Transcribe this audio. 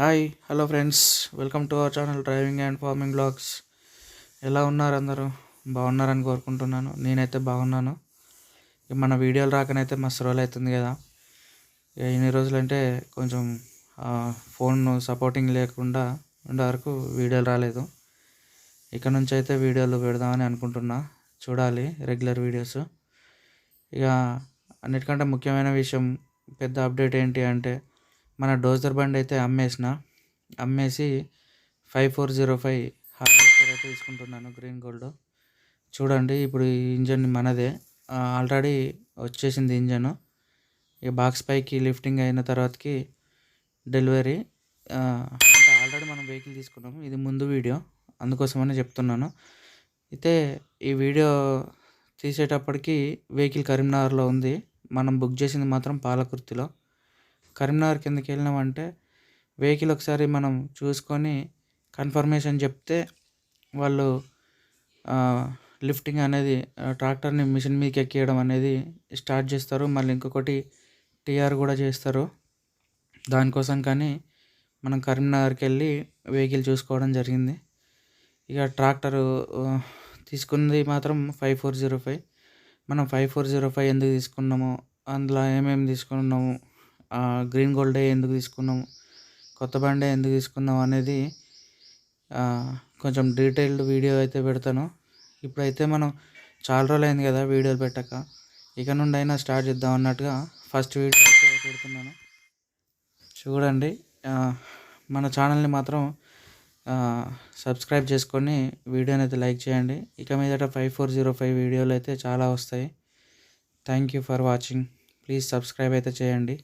Hi hello friends welcome to our channel driving and farming blogs ఎలా ఉన్నారు అందరూ? బాగున్నారని కోరుకుంటున్నాను. నేనైతే బాగున్నాను. ఇక మన వీడియోలు రాకనైతే మస్తు రోజులు అవుతుంది కదా. ఇక ఇన్ని రోజులు అంటే కొంచెం ఫోన్ సపోర్టింగ్ లేకుండా ఉండే వరకు వీడియోలు రాలేదు. ఇక నుంచి అయితే వీడియోలు పెడదామని అనుకుంటున్నా. చూడాలి రెగ్యులర్ వీడియోస్. ఇక అన్నిటికంటే ముఖ్యమైన విషయం పెద్ద అప్డేట్ ఏంటి అంటే మన డోజర్ బండి అయితే అమ్మేసిన. అమ్మేసి five four zero five harvester అయితే తీసుకుంటున్నాను గ్రీన్ గోల్డ్. చూడండి ఇప్పుడు ఈ ఇంజన్ మనదే. ఆల్రెడీ వచ్చేసింది ఇంజన్. ఈ బాక్స్ పైకి లిఫ్టింగ్ అయిన తర్వాతకి డెలివరీ. అంటే ఆల్రెడీ మనం వెహికల్ తీసుకున్నాము. ఇది ముందు వీడియో. అందుకోసమని చెప్తున్నాను. అయితే ఈ వీడియో తీసేటప్పటికి వెహికల్ కరీంనగర్లో ఉంది. మనం బుక్ చేసింది మాత్రం పాలకుర్తిలో. కరీంనగర్ కిందకి వెళ్ళినామంటే వెహికల్ ఒకసారి మనం చూసుకొని కన్ఫర్మేషన్ చెప్తే వాళ్ళు లిఫ్టింగ్ అనేది ట్రాక్టర్ని మిషన్ మీదకి ఎక్కియడం అనేది స్టార్ట్ చేస్తారు. మళ్ళీ ఇంకొకటి టీఆర్ కూడా చేస్తారు. దానికోసం కానీ మనం కరీంనగర్కి వెళ్ళి వెహికల్ చూసుకోవడం జరిగింది. ఇక ట్రాక్టరు తీసుకుంది మాత్రం ఫైవ్ ఫోర్ జీరో ఫైవ్. మనం ఫైవ్ ఫోర్ జీరో ఫైవ్ ఎందుకు తీసుకున్నాము? అందులో ఏమేమి తీసుకున్నాము? గ్రీన్ గోల్డే ఎందుకు తీసుకున్నాము కొత్త బండే ఎందుకు తీసుకున్నాం అనేది కొంచెం డీటెయిల్డ్ వీడియో అయితే పెడతాను. ఇప్పుడైతే మనం చాలా రోజులు అయింది కదా వీడియోలు పెట్టక. ఇక నుండి అయినా స్టార్ట్ చేద్దాం అన్నట్టుగా ఫస్ట్ వీడియో అయితే పెడుతున్నాను. చూడండి మన ఛానల్ని మాత్రం సబ్స్క్రైబ్ చేసుకొని వీడియోని అయితే లైక్ చేయండి. ఇక మీదట ఫైవ్ ఫోర్ జీరో ఫైవ్ వీడియోలు అయితే చాలా వస్తాయి. Thank you for watching. Please subscribe అయితే చేయండి.